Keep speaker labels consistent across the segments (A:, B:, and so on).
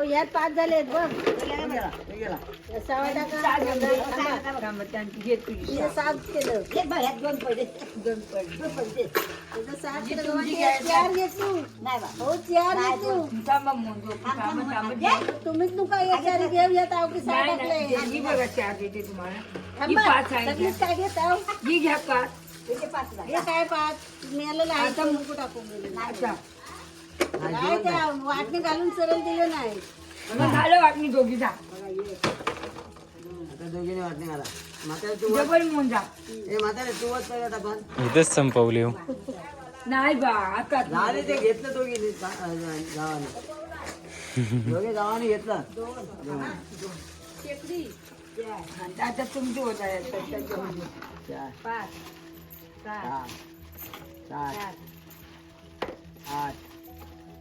A: हो यात पाच झालेत बघ. सहा टाका. तिने सात. केलं. त्याचं सात केलं गव्हाचे चार घे तू हो चार घे तू तुम्हीच नुका या चार घेऊ या ताव की सहा टाकले. थांबा, सगळीच काय घेत आहो? हे काय पाच? मिळालेलं आहे. तर टाकून. त्या वाटणी घालून सरळ दिलं नाही.
B: झालं वाटणी दोघी जा.
C: आता दोघीने वाटणे घाला. म्हातारे तू
B: डबल म्हणून जा
C: म्हातारे तू आपण
D: इथंच संपवली हो.
B: नाही बा आता
C: झाले ते घेतलं दोघीने गावाने दोघे गावाने घेतलं.
B: आता तुमची होत आहे
C: चार.
A: पाच सहा
C: सहा सात. आठ.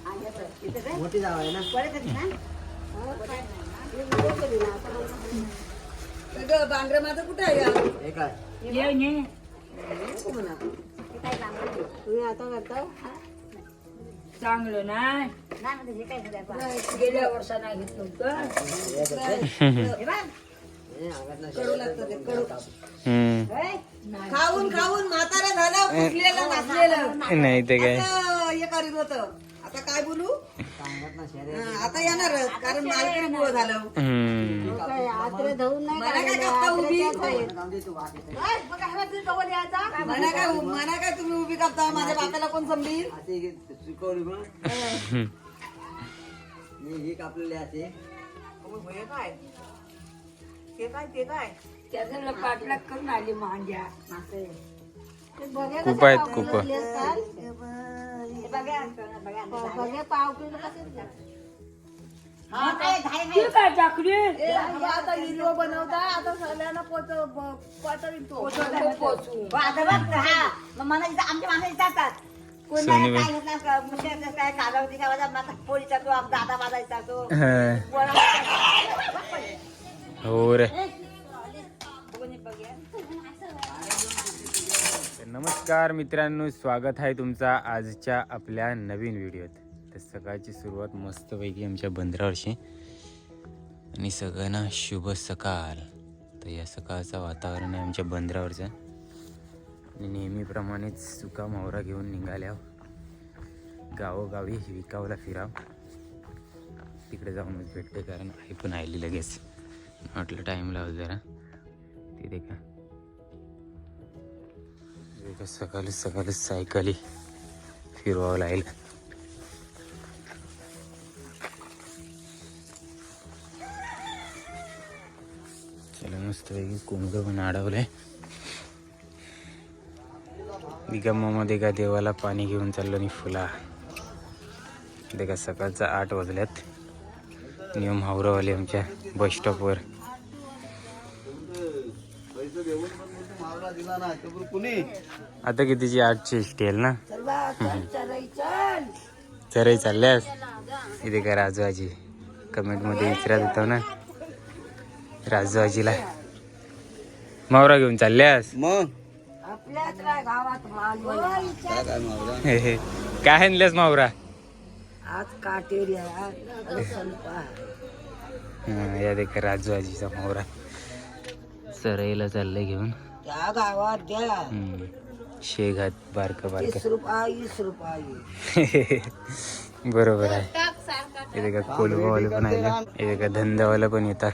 C: मोठी जाव आहे ना.
B: माझं कुठं आहे
C: हे काय?
B: ये ने
A: तुम्ही आता करता
B: चांगलं नाही. गेल्या वर्षा नाही घेतलं होतं.
C: हे अंगात ना
D: हम्म.
E: खाऊन खाऊन म्हातारा झालं नाचलेलं
D: नाही ते काय?
E: हे करीत होत आता काय बोलू
C: अंगात ना शरीर
E: येणारच कारण मालकीने मुळे झालं.
D: हम्म.
A: काय आत्रे धुवून नाही
E: मला काय
A: काढले,
E: करता उभी?
A: आत्रे त्याच आहेत.
C: जाऊ दे तू वाट. येते.
E: म्हणा काय म्हणा काय तुम्ही उभी करता? माझ्या बापाला कोण समजेल?
C: असे हे शिकवली मग मी ही कापलेली असे
E: हे काय? ते काय ते काय?
B: त्याचं पाठलाग करून आली मांड्या.
A: ते बघ्या
D: खूप
A: कसे
D: आहेत खूप
A: असतात? बघ्या पाव किलो कसे असतात?
B: ती काय टाकली
E: हे आता हिरवं बनवता आता सगळ्यांना पोच पाठवीन तो
F: हा. मग मला इथं आमच्या माणसं जातात कोणी
D: सोनी
F: काय घेतला का मुश्किल काय कालावधी काय माझा माझा पोळी जातो आमचा दादा माझा
D: हा. हो रे. नमस्कार मित्रांनो स्वागत आहे तुमचा आजच्या आपल्या नवीन व्हिडिओत. तर सकाळची सुरुवात मस्तपैकी आमच्या बंदरावरची. आणि सगळ्यांना शुभ सकाळ. तर या सकाळचं वातावरण आहे आमच्या बंदरावरचं. आणि नेहमीप्रमाणेच सुका मावरा घेऊन निघाल्या गावोगावी विकावला फिराव. तिकडे जाऊनच भेटते कारण आई पण आली लगेच. म्हटलं टाईम लाव जरा. तिथे का तिथे का सकाळी सकाळी सायकली फिरवावं लागेल. चला मस्तपैकी कोंबडं पण अडवलंय निगमामध्ये का देवाला पाणी घेऊन चाललो आणि फुला. ते का सकाळचा आठ वाजल्यात. नियम हावरावाले आमच्या बस स्टॉपवर आता कितीची आठची एसटी आहे ना? चराई चालल्यास. इथे का राजू आजी कमेंटमध्ये विचारत होतो ना? राजू आजीला मावरा घेऊन चालल्यास?
C: मग?
E: आपल्याच गावात माल
C: काय काय मावरा
D: हे हे. काय आणल्यास मावरा?
E: आज काटेरी
D: हा, या देख राजू आजीचा मावरा. चराईला चाललंय घेऊन.
E: त्या गावात द्या.
D: हम्म. शेघात बारक बारक.
E: वीस रुपये वीस रुपये.
D: बरोबर आहे. इथे का कोलवावाले पण आहे इथे का धंद्यावाला पण येतात.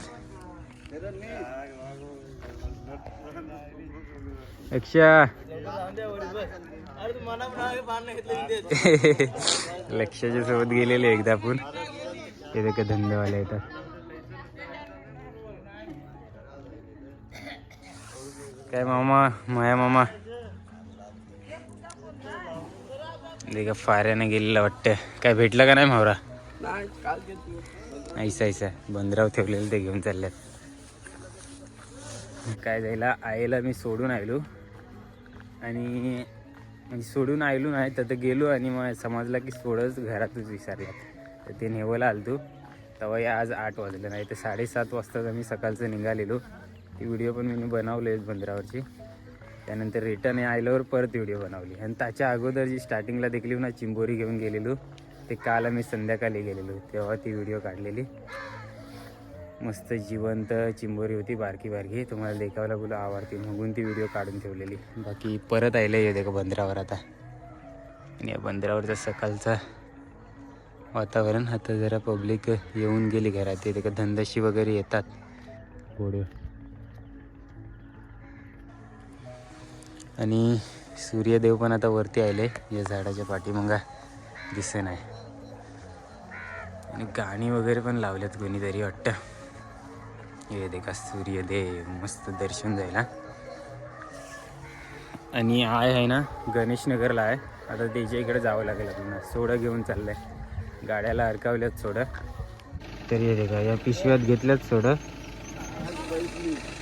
D: लक्षाच्या सोबत गेलेले एकदा आपण इथे का धंदेवाले येतात. काय मामा? माया मामा? का फाऱ्याने गेलेला वाटतं काय भेटलं का नाही मावरा? ऐसा ऐसा. बंदराव ठेवलेलं ते घेऊन चालल्यात. काय जायला आईला मी सोडून आलो आणि म्हणजे सोडून आलो नाही तर गेलो आणि मग समजला की सोडच घरातच विसरल्यात तर ते नेवायला आलतो. तेव्हा या आज आठ वाजले नाही तर साडेसात वाजताच आम्ही सकाळचं निघालेलो. ती व्हिडिओ पण मी बनवले बंदरावरची. त्यानंतर रिटर्न आल्यावर परत व्हिडिओ बनवली. आणि त्याच्या अगोदर जी स्टार्टिंगला देखील ना चिंबोरी घेऊन गेलेलो ते काल आम्ही संध्याकाळी गेलेलो तेव्हा ती व्हिडिओ काढलेली. मस्त जिवंत चिंबोरी होती बारकी बारकी. तुम्हाला देखावला बोला आवडती. म्हणून ती व्हिडिओ काढून ठेवलेली. बाकी परत आयला येते का बंदरावर आता. आणि या बंदरावरचा सकाळचा वातावरण आता जरा पब्लिक येऊन गेली घरात. येते का धंदाशी वगैरे येतात. घोडे आणि सूर्यदेव पण आता वरती आले या झाडाच्या पाठीमागा. दिसे नाही आणि गाणी वगैरे पण लावल्यात कोणीतरी वाटतं. हे देखा सूर्यदेव मस्त दर्शन जायला आणि आय आहे ना गणेशनगरला आहे. आता त्याच्या इकडे जावं लागेल आपल्याला. सोडं घेऊन चाललंय. गाड्याला अडकावल्यात सोडं. तरी हे देखा या पिशव्यात घेतल्यात सोडं.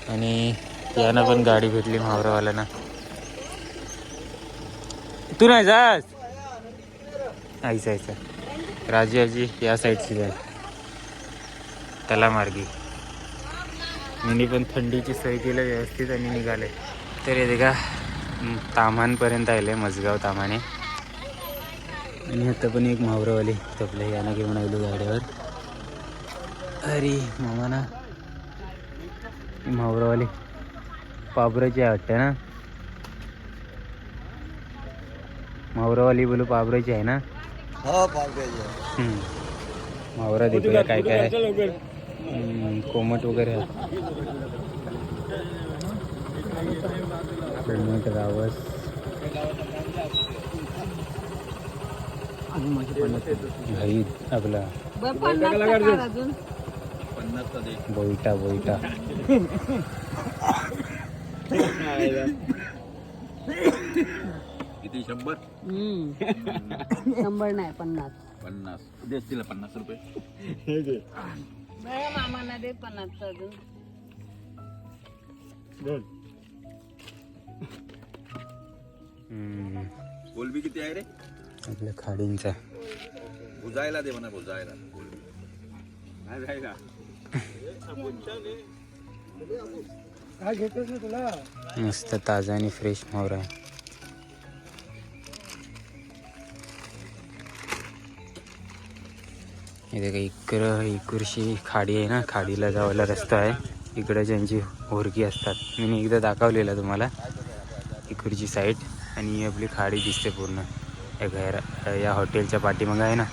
D: आणि यानं पण गाडी भेटली ना तू नाही जास आईचा आईचा राजी आजी या साईडची जाय त्याला मी पण थंडीची सोय केलं व्यवस्थित आणि निघाले. तर येते का हम्म, ताम्हानपर्यंत आले मजगाव तामाने आणि आता पण एक मावरवाली तपले यानं घेऊन आलो गाड्यावर अरे मामा ना. मावरवाली. पाबराची आहे वाटतं ना. मावरावाली बोलू पाबराची आहे ना.
C: हो.
D: मावरा देखूया काय काय कोमट वगैरे कोमट रावस. भाई आपला. बोईटा बोईटा.
G: किती? शंभर?
A: शंभर नाही पन्नास.
G: पन्नास. देतील पन्नास रुपये.
A: मामाना दे अजून.
D: हम्म,
G: कोलबी किती आहे रे?
D: आपल्या खाडींचा.
G: भुजायला दे म्हणा भुजायला कोलबी नाही जायला.
D: मस्त ताजा आणि फ्रेश मावरा आहे इथे काही इकडं इकडची खाडी आहे ना खाडीला जावायला रस्ता आहे. इकडं ज्यांची होरकी असतात. मी एकदा दाखवलेला तुम्हाला. इकडची साईड आणि ही आपली खाडी दिसते पूर्ण. या घर या हॉटेलच्या पाठीमागं आहे ना.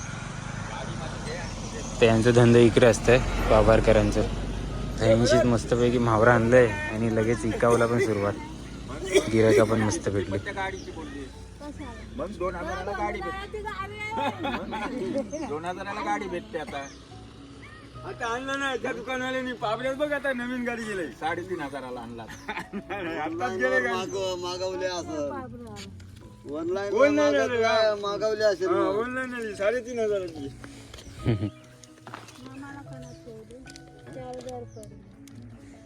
D: त्यांचं धंदा इकडे असतंय बाबारकरांचं. त्यांशीच मस्तपैकी म्हावरा आहे आणि लगेच इकावला पण सुरुवात. गिरायका पण मस्त भेटली.
G: मग दोन हजाराला गाडी भेटते. दोन हजाराला गाडी भेटते आता.
C: आता आणलं ना त्या दुकानवाल्यानी पापड्यात बघ आता नवीन गाडी गेले.
G: साडेतीन हजाराला आणला.
C: आताच गेले
H: मागवले असं. ऑनलाईन
C: ऑनलाईन
H: मागवले असेल
C: ऑनलाईन आली साडेतीन हजाराची.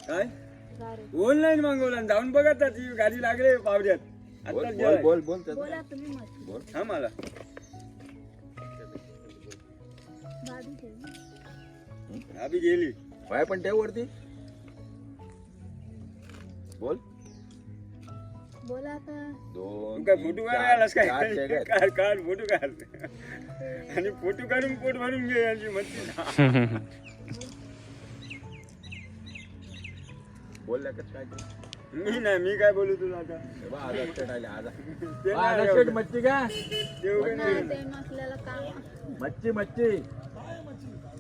C: काय? ऑनलाईन मागवलं आणि जाऊन बघा आता ती गाडी लागले पावड्यात
G: बोल
C: आताच
G: बोल
C: गेलाय.
G: बोल बोल त्याचं.
C: हा मला अभि गेली
G: पाय पण ठेव वरती बोल
C: तू
G: दोन
C: काय
G: तीन,
C: फोटो
G: चार,
C: काढायलास काय
G: चार शेगट.
C: काढ काढ फोटो काढ आणि फोटो काढून पोट भरून घे यांची म्हणते
G: बोल लगेच काय ते.
C: मी नाही मी काय बोलू तुला आता. ते नाही एवढं.
G: मच्छी का?
C: देऊ का नाही.
G: मच्छी मच्छी.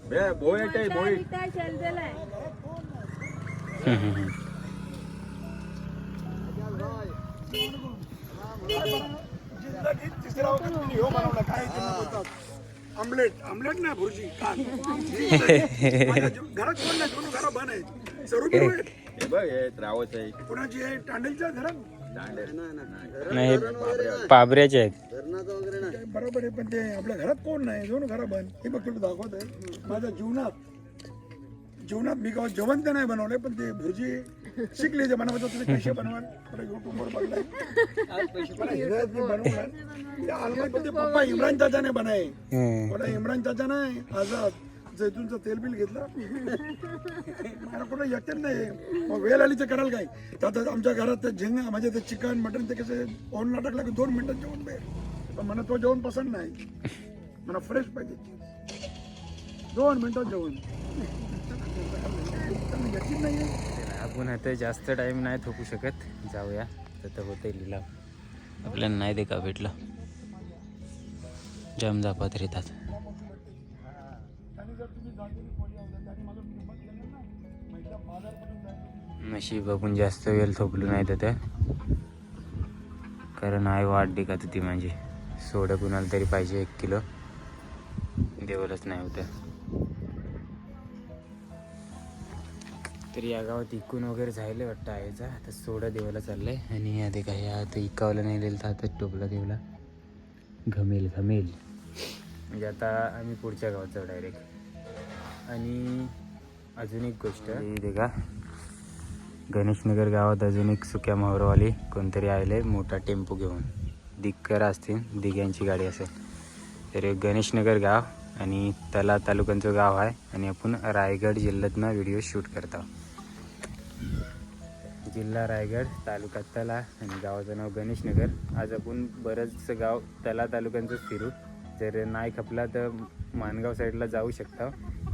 G: बे भोयट आहे भोईट
I: आमलेट आमलेट नाही भुर्जी घरात कोण नाही दोन घरा बन आहे.
G: हे बघ हे रावच आहे.
I: कोणाची आहे? टांडेलच्या घरात
G: दांडे
D: नाही पाबऱ्याचे आहेत.
H: धरणाचं वगैरे नाही.
I: बरोबर आहे पण ते आपल्या घरात कोण नाही? दोन घरा बंद. हे बघ तुला दाखवत आहे माझ्या जीवनात जीवनात मी गावात जेवण तर नाही बनवलंय पण ते भुर्जी शिकले जे बनवायचं तुम्ही कसे बनवाल. थोडं युट्यूबवर बघलाय मला मी ते आलमात पप्पा इम्रान चाचाने बनाय. मला इम्रान चाचा नाही आजाद जैतूनचं तेल बिल घेतलं. मला कुठं यकीन नाही. मग वेळ आली तर कराल काय? त्यात आमच्या घरात ते झिंग म्हणजे ते चिकन मटन ते कसे ओनला टाकलं की दोन मिनिटात जेवण बाहेर. पण मला तो जेवण पसंत नाही. मला फ्रेश पाहिजे. दोन मिनिटात जेवण. त्यांना नाही आहे
D: आपण आता जास्त टाइम नाही थोपू शकत. जाऊया. तर होते लिलाव. आपल्याला नाही दे का भेटलं. जाम जापात येतात. नशीब आपण जास्त वेळ थोपलो नाही तर कारण आई वाट देखत होती माझी. सोडं कुणाला तरी पाहिजे एक किलो. देवलच नाही होतं. तर या गावात इकून वगैरे झाले वाटतं आईचा. आता सोडा देवाला चाललंय. आणि आता काय आता इकावला नाही दिलं तर आता टोपला देवला घमेल घमेल. म्हणजे आता आम्ही पुढच्या गावात जाऊ डायरेक्ट आणि अजून एक गोष्ट. इथे का गणेशनगर गावात अजून एक सुक्या मोहरवाली कोणतरी आले मोठा टेम्पो घेऊन. दिग्कर असतील दिग्यांची गाडी असेल. तर गणेशनगर गाव आणि तला तालुक्यांचं गाव आहे आणि आपण रायगड जिल्ह्यातनं व्हिडिओ शूट करतो जिल्हा रायगड तालुका तला आणि गावाचं नाव गणेशनगर आज आपण बरंचसं गाव तला तालुक्यांचंच फिरू. जर नाही खपला तर मानगाव साईडला जाऊ शकता.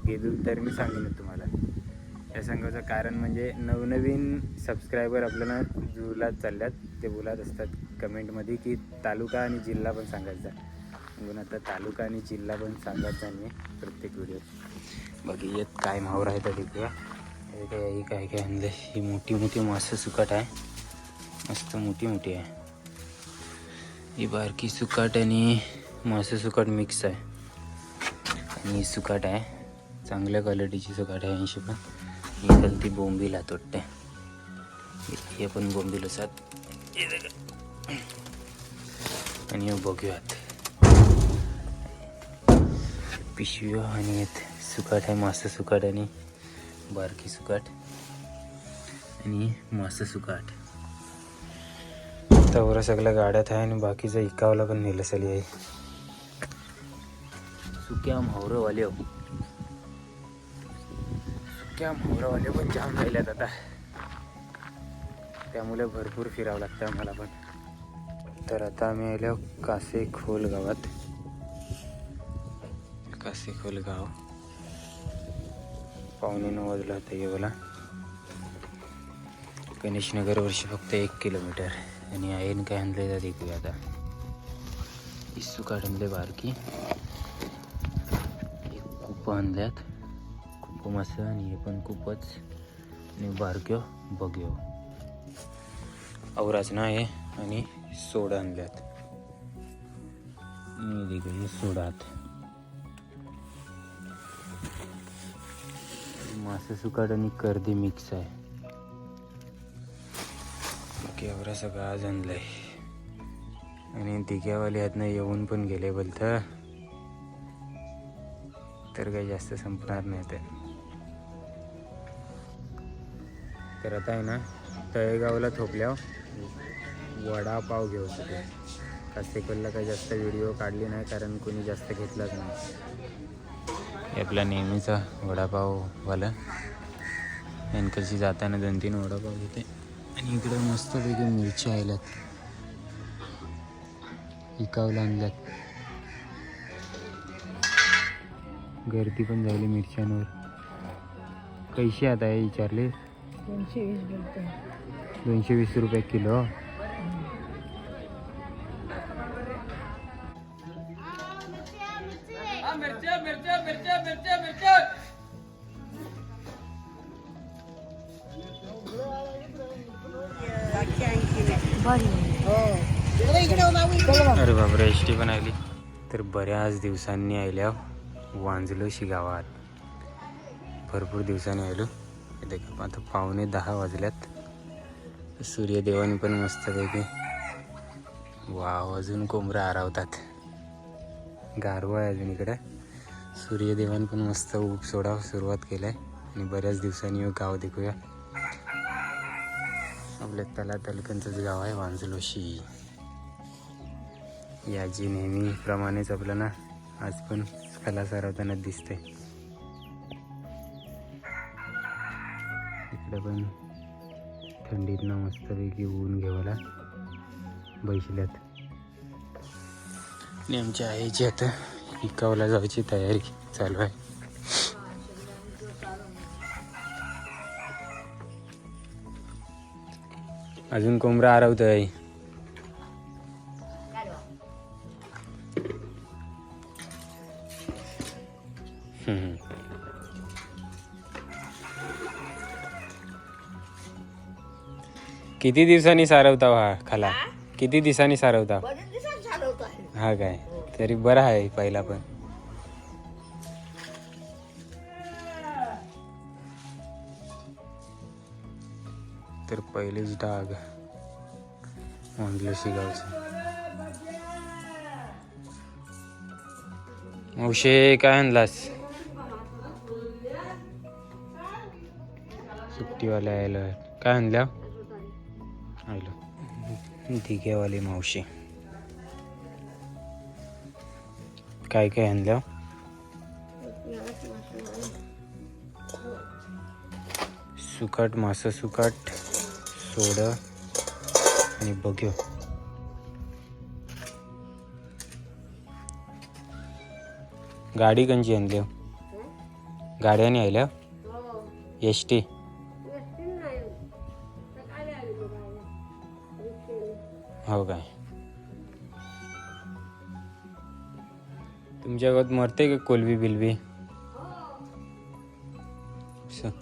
D: गेलो तर मी सांगेन तुम्हाला. या सांगायचं कारण म्हणजे नवनवीन सबस्क्रायबर आपल्याला जुळत चालल्यात. ते बोलत असतात कमेंटमध्ये की तालुका आणि जिल्हा पण सांगायचा म्हणून आता तालुका आणि जिल्हा पण सांगायचा मी प्रत्येक व्हिडिओ बाकी येत काय मावर आहे तर तिकडे हे काय ही काय काय आणलं ही मोठी मोठी मासं सुकट आहे. मस्त मोठी मोठी आहे. ही बारकी सुकाट आणि मासं सुकाट मिक्स आहे. आणि ही सुकाट आहे. चांगल्या क्वालिटीची सुकाट आहे ऐंशी पण. ही गलती बोंबील हात वाटते हे पण बोंबील असतात. आणि बघूयात. पिशवी आणि सुकाट आहे मासं सुकाट आणि बारकी सुकाट. आणि मासं सुकाट. तर सगळ्या गाड्यात आहे आणि बाकीचं इकावला पण नेलं सली आहे. सुक्या म्हावरवाले हो सुक्या मोरावाले पण जाम राहिल्यात आता. त्यामुळे भरपूर फिरावं लागतं आम्हाला पण. तर आता आम्ही आलो कासे खोल गावात. कासे खोल गाव. पावणे नऊ वाजला होता येवला गणेशनगर वर्षी फक्त एक किलोमीटर. आणि आईन काय आणले जात ऐकूया आता. इस्सू काढले बारकी. एक कुप आणल्यात. कुप मस्त आणि हे पण खूपच आणि बारक्यो बघ्यो. औराच आहे आणि सोडा आणल्यात. आणि देखील सोडात. मासे सुकाट आणि कर्दी मिक्स आहे. बाकी सगळा सगळं आज आणलाय. आणि दिग्यावाले हातनं येऊन पण गेले बोलत. तर काही जास्त संपणार नाही ते तर आता आहे ना तळेगावला थोपल्यावर वडापाव घेऊ शकतो कासेकलला काही जास्त व्हिडिओ काढले नाही कारण कोणी जास्त घेतलाच नाही. आपला नेहमीचा वडापाववाला. यांकडची जाताना दोन तीन वडापाव घेते. आणि इकडे मस्तपैकी मिरच्या आल्यात. इकावला आणल्यात. गर्दी पण झाली मिरच्यांवर. कैसे आता हे विचारले दोनशे वीस रुपये किलो? अरे बापरे एस टी पण आली. तर बऱ्याच दिवसांनी आल्या वांजलो गावात. भरपूर दिवसांनी आलो देखा आता पावणे दहा वाजल्यात. सूर्यदेवाने पण मस्तपैकी वाव अजून कोंबऱ्या आरावतात. गारवा आहे अजून इकडे. सूर्यदेवाने पण मस्त ऊप सोडा सुरुवात केलाय. आणि बऱ्याच दिवसांनी गाव देखूया. आपल्या तला तलकनचंच गाव आहे वांजलोशी. याची नेहमीप्रमाणेच आपल्याला आज पण कला सारवताना दिसते. इकडे पण थंडीतनं मस्तपैकी ऊन घेवायला बैसल्यात. आणि आमच्या आईची आता इकावला जायची तयारी चालू आहे. अजून कोंबडा आरवतो आहे किती दिवसांनी सारवता हा खाला? किती दिवसांनी सारवता
F: बरेच दिवसात झालं होतं आहे.
D: हा काय? तरी बरा आहे पहिला पण. तर पहिलेच डाग. मांडलं शिगावचं. मावशे काय आणलास? सुट्टीवाल्या आयलं काय आणल्या? दिघेवाली मावशी. काय काय आणलं? सुकट मासं सुकट सोड आणि बघ्यो गाडी कंची आणली? हो? गाड्याने आयल्या एस टी? गावात मरते का कोलबी बिलबी स-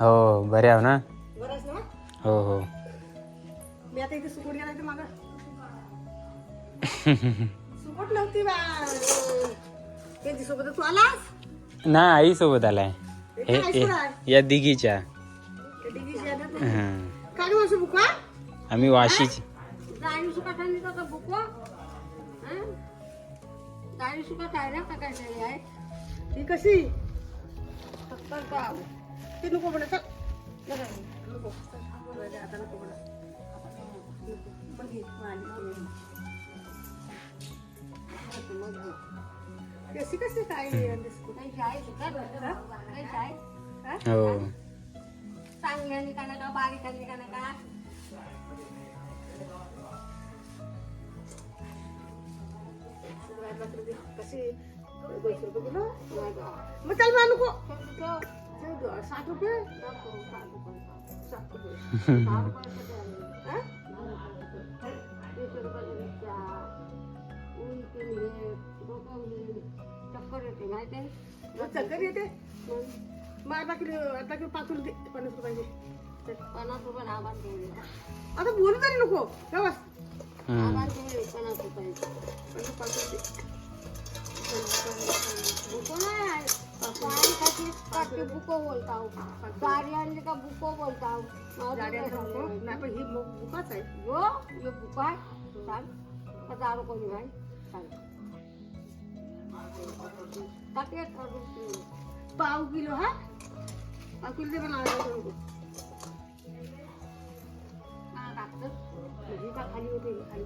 D: हो बरे आहो ना? हो हो. ना आई सोबत आलाय. या दिघीच्या. आम्ही वाशीची
A: थंडी का बुको गाडी सुका खायला का काय तरी आहे
E: ही कशी
A: फक्त गाव
E: ती नको म्हणत नको आता नको म्हणत कशी कशी काय
A: काही शाळेत सुका काही शाळेत
D: हो
A: चांगल्याने का नका बारीकाने का
E: मग चल मा नको. साठ रुपये? रुपये?
A: चक्कर येते माहिती
E: मग चक्कर येते. अर्धा किलो अर्धा किलो पाच दे पन्नास रुपयाचे.
A: पन्नास रुपये
E: आता बोलू तरी नको. तेव्हा
D: हं.
A: आभार ठेवले पन्नास रुपये
E: पन्नास पाच रुपये
A: बुको नाही आहे. गाडी खाती काठी बुको बोलताव गाडी आणली का बुको बोलताव
E: गाड्या नको नाही पण ही बुकाच आहे
A: गो ये बुको आहे सांग हजार रुपये भाई सांग काठी एक काढून ठेव.
E: पाव किलो हा पाव किलो दे मला अर्धा खाली होते खाली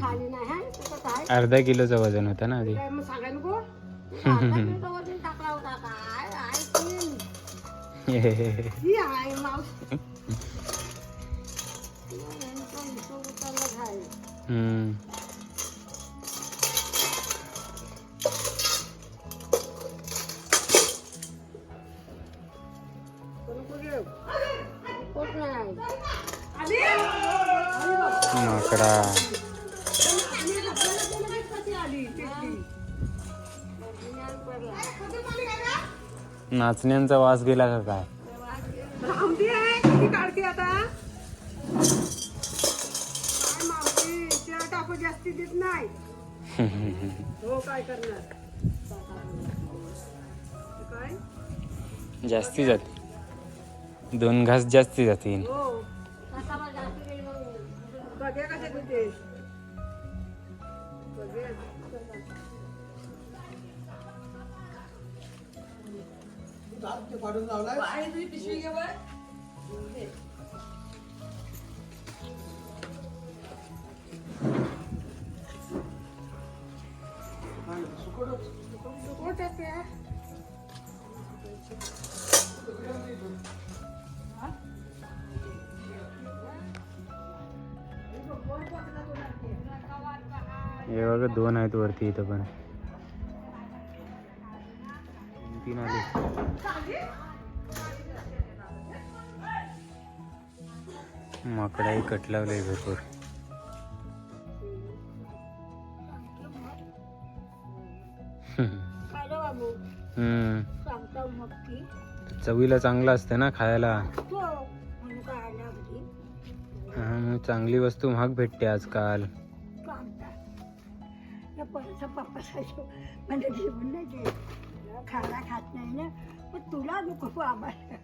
A: खाली नाही आहे तसंच आहे
D: अर्धा किलोचं वजन होतं ना आधी.
E: काय मग सांगाय नको
A: अर्धा किलोचं वजन टाकला होता काय आहे
E: ही आहे मावशी
A: यांचा हिशोब आहे
D: माकडा नाचण्यांचा वास गेला का काय?
E: जास्ती देत नाही. हो काय करणार?
D: जास्ती जाते. दोन घास जास्ती जातील.
E: हे
D: बघा दोन आहेत वरती इथं पण. तीन आले. माकडाही कट लावलंय भरपूर. चवीला चांगलं असतं ना खायला. हा, मग चांगली वस्तू महाग भेटते आजकाल.
B: पप्पाचा म्हणजे जेवण नाही ते खायला खात नाही ना. पण तुला नको आम्हाला.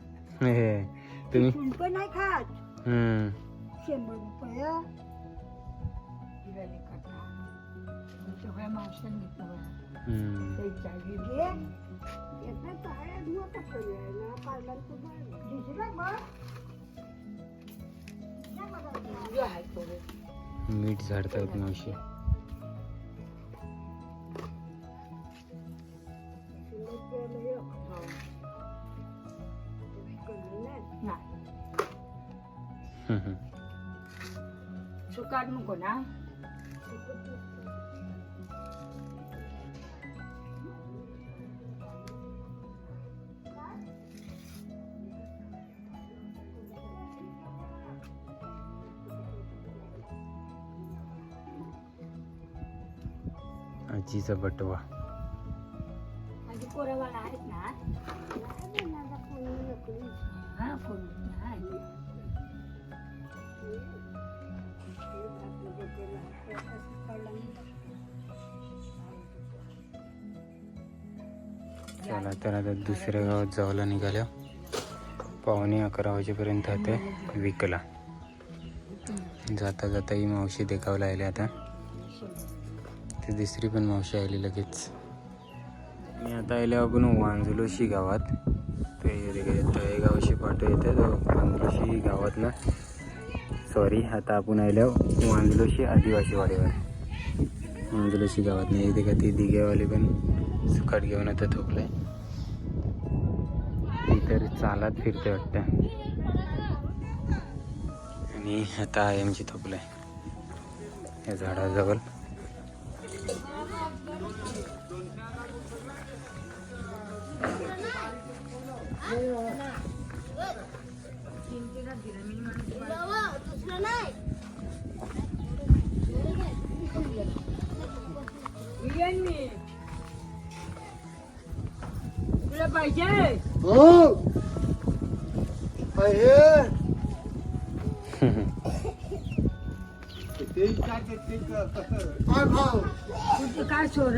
D: हे तुम्ही?
B: तू पण नाही खात.
D: हम्म.
B: शंभर रुपये. दिवाळी सगळ्या माणसांनी घेतलं घे. धुवा पार्लर दिसला
D: मीठ झाडतायत मावशी.
B: सुकाट नको ना.
D: आजीचा बटवा.
B: माझी पोरवाला आहेत ना? हा फोन.
D: चला तर आता दुसऱ्या गावात जावला निघाल्या पावणे अकरा वाजेपर्यंत आता विकला. जाता जाता ही मावशी देखावला आली आता. ती दुसरी पण मावशी आली लगेच. मी आता आले आपण वांजुलोशी गावात. ते तळेगावशी पाठव येतात वांजुलोशी गावात ना सॉरी आता आपण आल्या वांजलोशी आदिवासी वाडीवर. वांजुलोशी गावात नाही इथे का ती दिघेवाली पण सुखाट घेऊन आता थोपलाय ती तर चालत फिरते वाटतं. आणि आता आहे आमची आहे या झाडाजवळ.
B: येईन मी तुला पाहिजे
H: हो हे काय भाव
B: तुझं काय सोर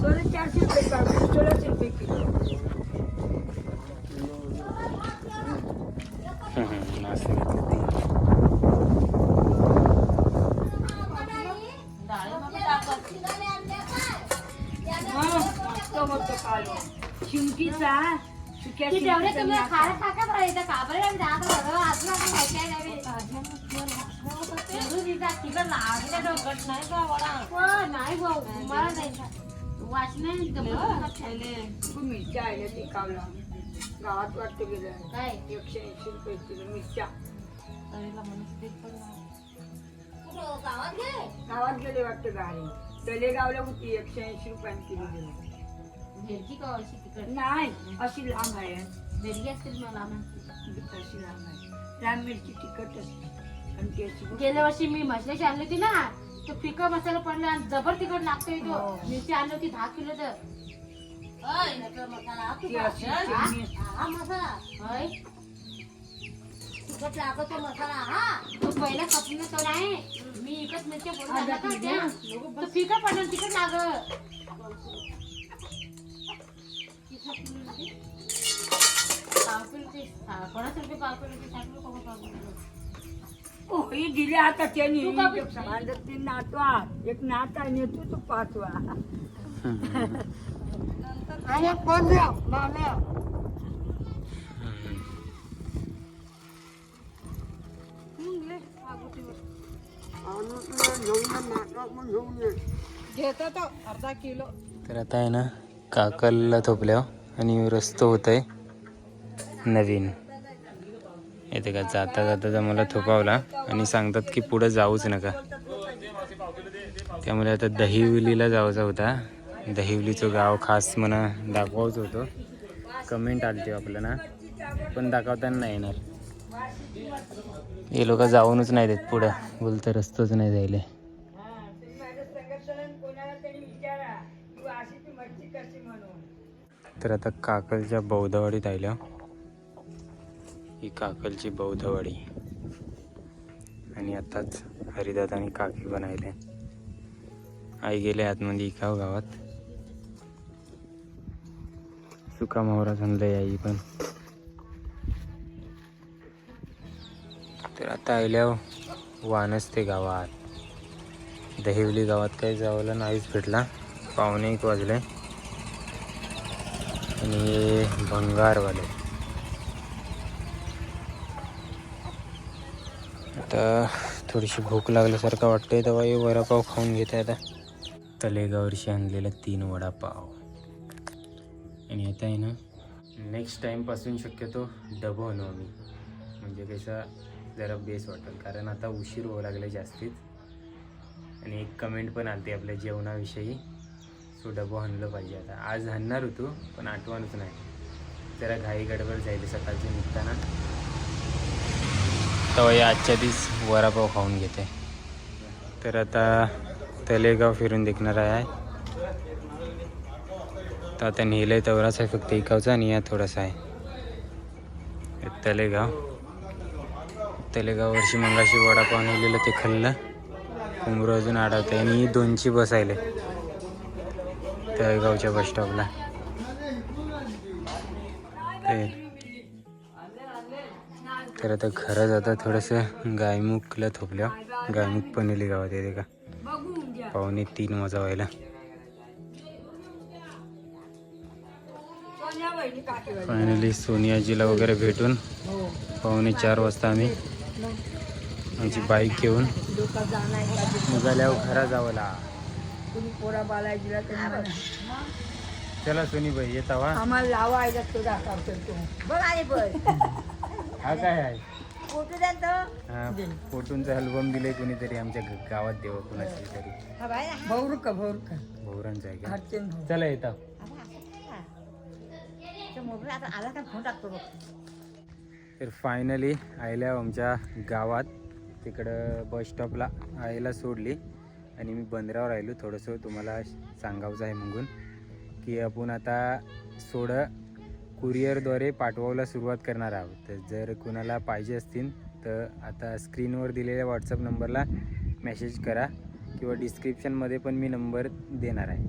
B: सोर चारशे रुपये पाव सोळाशे रुपये किलो खूप मिरच्या आल्या ते कावला गावात वाटतं गेलं. एकशे ऐंशी रुपये किलो मिरच्या.
F: गावात
B: गेले? वाटतं गाडी. तलेगावला होती एकशे ऐंशी रुपयांनी किलो दिली.
F: भेटकी का अशी तिकड?
B: नाही अशी लांब आहे.
F: भेटकी असतील मला माहिती
B: अशी लांब आहे. लांब मिरची तिखट असते. आणि ती अशी
F: गेल्या वर्षी मी मसल्याची आणली होती ना तो फिका मसाला पडला आणि जबर तिखट लागतोय तो.
B: हो.
F: मिरची आणली होती दहा किलो तर.
B: ती अशी चटणी असते.
F: हा मसाला. होय? तिखट लागतो मसाला हा. तो पहिला कपीने तो नाही. मी इकत मिरच्या बोलून आणला का त्या तो पडला तिखट लाग
B: ओ आता त्यांनी. नातवा एक नाता नेतो तू पाचवा.
A: आणि अर्धा किलो
D: तर आता आहे ना काकलला थोपल्या आणि रस्तो होत आहे. नवीन. येते का? जाता जाता जा मला थोपावला आणि सांगतात की पुढं जाऊच नका. त्यामुळे आता दहिवलीला जायचा होता. दहिवलीचं गाव खास म्हणा दाखवाच होतो. कमेंट आली ते आपल्याला. पण दाखवताना नाही येणार. हे लोक जाऊनच नाही देत पुढं. बोलतं रस्तच नाही जायले. तर आता काकलच्या बौद्धवाडीत आल्या ही काकलची बौद्धवाडी. आणि आताच हरिदात आणि काकी पण आई गेले आतमध्ये इकाव गावात. सुका मोहरा आणलंय आई पण. तर आता आल्यावर हो, वानसते गावात. दहिवली गावात काही जावलं नाहीच भेटला. पाहुणे एक वाजले. आणि हे भंगारवाले. आता थोडीशी भूक लागल्यासारखं वाटतंय तेव्हा हे वडापाव खाऊन घेत आहे आता. तलेगावरशी आणलेला तीन वडापाव. आणि आता आहे ना नेक्स्ट टाईमपासून शक्यतो डबो आणू आम्ही. म्हणजे कसं जरा बेस वाटेल. कारण आता उशीर होऊ लागला जास्तीत. आणि एक कमेंट पण आली आपल्या जेवणाविषयी. सो डबो आणलं पाहिजे आता. आज हाणणार होतो पण आठवणच नाही. जरा घाई गडबड जाईल सकाळची निघताना. तेव्हा या आजच्या दिवस वडापाव खाऊन घेते. तर आता तलेगाव फिरून देखणार आहे. तर आता नेलं आहे तेवढाच आहे फक्त इकावचा आणि या थोडासा आहे. तलेगाव. तलेगाव वर्षी मंगाशी वडापाव नेलेलं ते खाल्लं. कुंभरू अजून आढळतं आणि दोनची बसायले तळेगावच्या बस स्टॉपला तर आता घरात जाता थोडंसं गायमुखला थोपल्या. गायमुख पनेली गावात येते का? पावणे तीन वाजा व्हायला. फायनली सोनियाजीला वगैरे भेटून पावणे चार वाजता आम्ही आमची बाईक घेऊन निघाल्यावर घरा जावं ला
B: पोरा बालाजीला तरी म्हणा.
D: चला सोनीबाई येता वा
B: आम्हाला लावा आहे तो दाखवतो तो
A: बघ आणि बघ
D: हा काय आहे
A: फोटो द्या तर
D: हा फोटोंचा अल्बम दिले कोणीतरी आमच्या ग- गावात देव कोणाची तरी
A: हा बाय
B: भौर का भौर का
D: भोवरांचा आहे का
B: हरचंद भाऊ
D: चला येता
A: मोबाईल आता आला का फोन टाकतो बघ
D: तर फायनली आयल्या आमच्या गावात तिकडं बस स्टॉपला आईला सोडली आणि मी बंदरावर राहिलो. थोडंसं तुम्हाला सांगावचं आहे म्हणून की आपण आता सोडं कुरिअरद्वारे पाठवायला सुरुवात करणार आहोत. तर जर कुणाला पाहिजे असतील तर आता स्क्रीनवर दिलेल्या व्हॉट्सअप नंबरला मेसेज करा किंवा डिस्क्रिप्शनमध्ये पण मी नंबर देणार आहे.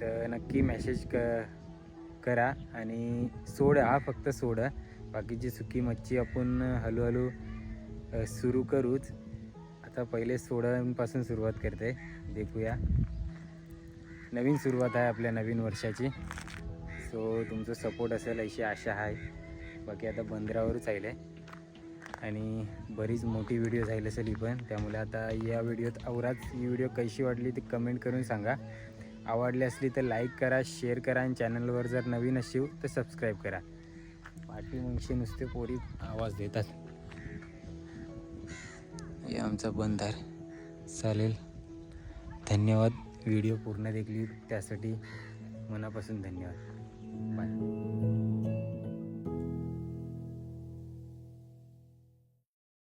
D: तर नक्की मेसेज क करा आणि सोड हा फक्त सोडा. बाकीची सुकी मच्छी आपण हळूहळू सुरू करूच. आता पहिले सोडापासून सुरुवात करते. देखूया. नवीन सुरुवात आहे आपल्या नवीन वर्षाची. सो तुमचं सपोर्ट असेल अशी आशा आहे. बाकी आता बंदरावरच आहे आणि बरीच मोठी व्हिडिओ झाली असेल ही पण. त्यामुळे आता या व्हिडिओत आवराच ही व्हिडिओ कशी वाटली ती कमेंट करून सांगा. आवडली असली तर लाईक करा शेअर करा आणि चॅनलवर जर नवीन असशील तर सबस्क्राईब करा. पाठी मगशी नुसते पोरी आवाज देतात. हे आमचा बंधार. चालेल. धन्यवाद. व्हिडिओ पूर्ण देखली त्यासाठी मनापासून धन्यवाद. बाय